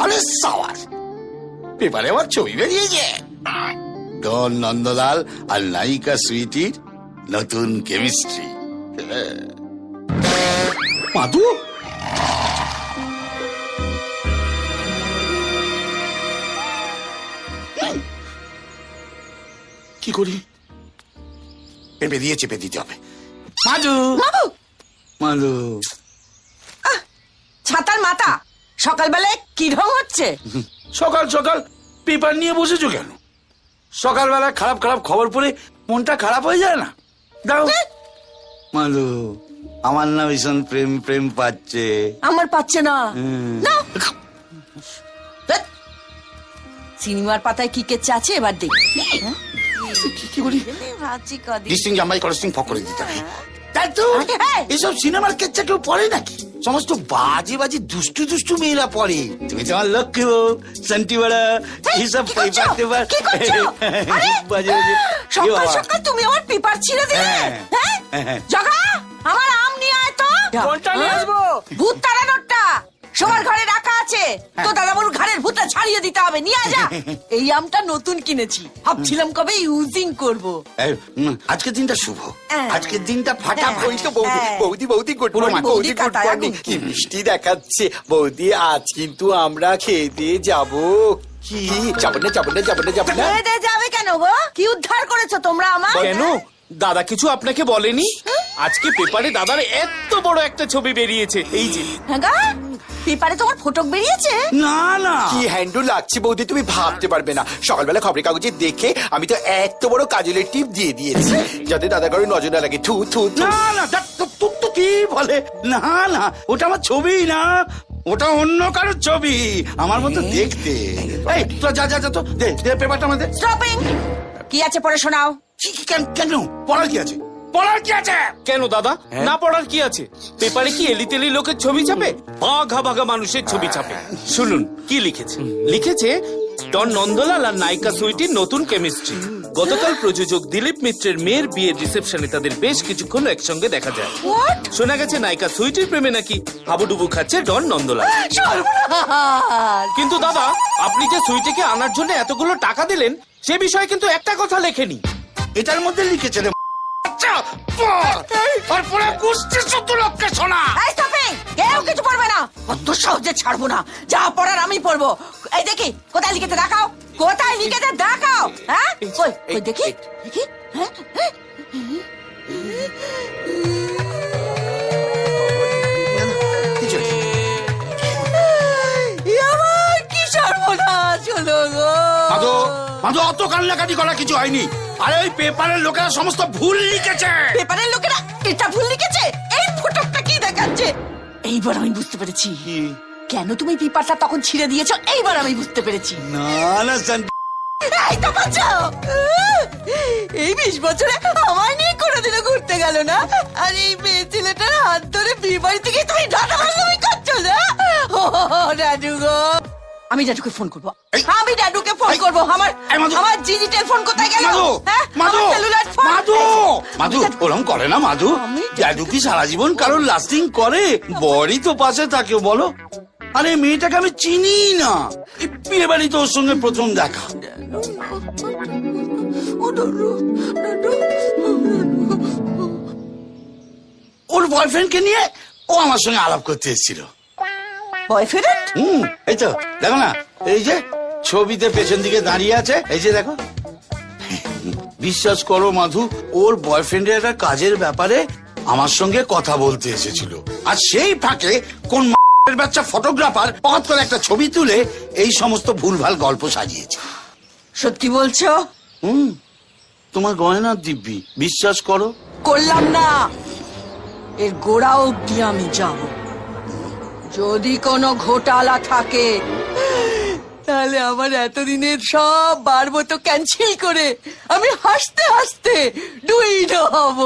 আরে সাওয়ার। পেপারে আমার ছবি বেরিয়েছে। ডন নন্দলাল আর নায়িকা সুইটির নতুন কেমিস্ট্রি। মাধু? কি করি? পেঁপে দিয়ে চেপে দিতে হবে। মাধু! বাবু মাধু! ছাতার মাথা। সকালবেলায় কি ঢং হচ্ছে? সকাল সকাল পেপার নিয়ে বসেছো কেন? সকালবেলা খারাপ খারাপ খবর পড়ে মনটা খারাপ হয়ে যায় না? দাও। মাধু আমার না ভীষণ প্রেম প্রেম পাচ্ছে। আমার পাচ্ছে না। সিনেমার পাতায় কি কেচ্ছে আছে? এবার দেখি। হ্যাঁ? কি করি কদিন। ডিস্টিং জামাই করস্টিং ফক করে দিতে তাই তো এই! এসব সিনেমার কেচ্ছা কেউ পড়ে নাকি? সমস্ত বাজে বাজে দুষ্টু দুষ্টু মেয়েরা পড়ে। তুমি তোমার লক্ষ্মী বউ শান্তি বড়া এইসব পেপার টেপার! বাজে বাজে। সকাল সকাল তুমি আমার পেপার ছিঁড়ে দিলে? হ্যাঁ। হ্যাঁ? হ্যাঁ। জগা আমার আম নিয়ে আয় তো। কোনটা নিয়ে আসব? ভূত তাড়ানোরটা। সবার ঘরে রাখা আছে। তো দাদা বলুন ভূতটা ছাড়িয়ে দিতে হবে নিয়ে যা। এই আমটা নতুন কিনেছি। ভাবছিলাম কবে ইউজিং করব। আজকের দিনটা শুভ। হ্যাঁ। আজকের দিনটা ফাটা হ্যাঁ। বৌদি হ্যাঁ। বৌদি বৌদি গুড মর্নিং বৌদি বৌদি গুড মর্নিং। কি মিষ্টি দেখাচ্ছে। বৌদি আজ কিন্তু আমরা খেয়ে দিয়ে যাব। কি? যাব না যাব না যাব না যাব না। যাবে কেন গো? কি উদ্ধার করেছ তোমরা আমার কেন? দাদা কিছু আপনাকে বলেনি? আজকে পেপারে দাদার এত বড় একটা ছবি বেরিয়েছে। এই যে। হ্যাঁ গা? পেপারে তোমার ফটক বেরিয়েছে? না না। কি হ্যান্ডু লাগছে বৌদি তুমি ভাবতে পারবে না। সকালবেলা খবরের কাগজে দেখে আমি তো এত বড় কাজলের টিপ দিয়ে দিয়েছি। যাতে দাদা করে নজর না লাগে। থু থু থু। না না দেখ, তো- তো তো কি বলে? না না ওটা আমার ছবি না। ওটা অন্য কারোর ছবি। আমার মতো দেখতে। এই তোরা যা যা যা তো দে দে পেপারটা আমাদের। স্টপিং কি আছে পড়ে শোনাও? কি- কি- কেন কেন? পড়ার কি আছে? পড়ার কি আছে? কেন দাদা? না পড়ার কি আছে? পেপারে কি এলি তেলি লোকের ছবি ছাপে? বাঘা বাঘা মানুষের ছবি ছাপে? শুনুন কি লিখেছে? লিখেছে ডন নন্দলাল আর নায়িকা সুইটির নতুন কেমিস্ট্রি। গতকাল প্রযোজক দিলীপ মিত্রের মেয়ের বিয়ের রিসেপশনে তাদের বেশ কিছুক্ষণ একসঙ্গে দেখা যায়। শোনা গেছে নায়িকা সুইটির প্রেমে নাকি হাবুডুবু খাচ্ছে ডন নন্দলাল। কিন্তু দাদা আপনি যে সুইটিকে আনার জন্য এতগুলো টাকা দিলেন সে বিষয়ে কিন্তু একটা কথা লেখেনি। এটার মধ্যে লিখেছে রে পড় আর পরে কুস্তি সত্তর লক্ষে শোনা এই স্টপিং কেউ কিছু পড়বে না। অত সহজে ছাড়বো না। যা পড়ার আমি পড়ব। এই দেখি কোথায় লিখেতে দেখাও? কোথায় লিখেতে দেখাও? হ্যাঁ? কই কই দেখি। দেখি। হ্যাঁ হ্যাঁ। অত কান্নাকাটি করা কিছু হয়নি। আরে ওই পেপারের লোকেরা সমস্ত ভুল লিখেছে। পেপারের লোকেরা এটা ভুল লিখেছে? এই ফটোটা কি দেখাচ্ছে? এইবার আমি বুঝতে পেরেছি। কেন তুমি পেপারটা তখন ছিঁড়ে দিয়েছ? এইবার আমি বুঝতে পেরেছি। না না এই তো বাঁচাও এই বিশ বছরে আমায় নিয়ে কোনোদিনও ঘুরতে গেল না। আর এই মেয়ে ছেলেটার হাত ধরে বিয়ে বাড়ি থেকে তুমি বান্ধবী করছ না? ও দাদু গো। আমি দাদুকে ফোন করব। আমি দাদুকে ফোন করব। আমার আমার ডিজিটাল ফোন কোথায় গেল? মাধু হ্যাঁ? মাধু? মাধু! মাধু ওরম করে না মাধু। জাদু কি সারা জীবন কারোর লাস্টিং করে? বড়ই তো পাশে থাকে বলো। আরে মেয়েটাকে আমি চিনি না। বিয়ে বাড়ি তো ওর সঙ্গে প্রথম দেখা। ওর বয়ফ্রেন্ডকে নিয়ে ও আমার সঙ্গে আলাপ করতে এসেছিল। বয়ফ্রেন্ড হুম এই তো দেখো না এই যে ছবিতে পেছন দিকে দাঁড়িয়ে আছে এই যে দেখো। বিশ্বাস করো মাধু ওর বয়ফ্রেন্ডের একটা কাজের ব্যাপারে আমার সঙ্গে কথা বলতে এসেছিল। আর সেই ফাঁকে কোন বাচ্চা ফটোগ্রাফার পথ করে একটা ছবি তুলে এই সমস্ত ভুলভাল গল্প সাজিয়েছে। সত্যি বলছো? হুম তোমার গয়না দিব্যি বিশ্বাস করো। করলাম না। এর গোড়া অব্দি আমি যাব। যদি কোনো ঘোটালা থাকে, তাহলে আমার এতদিনের সব বারবো তো ক্যান্সেল করে আমি হাসতে হাসতে ডুইড হব।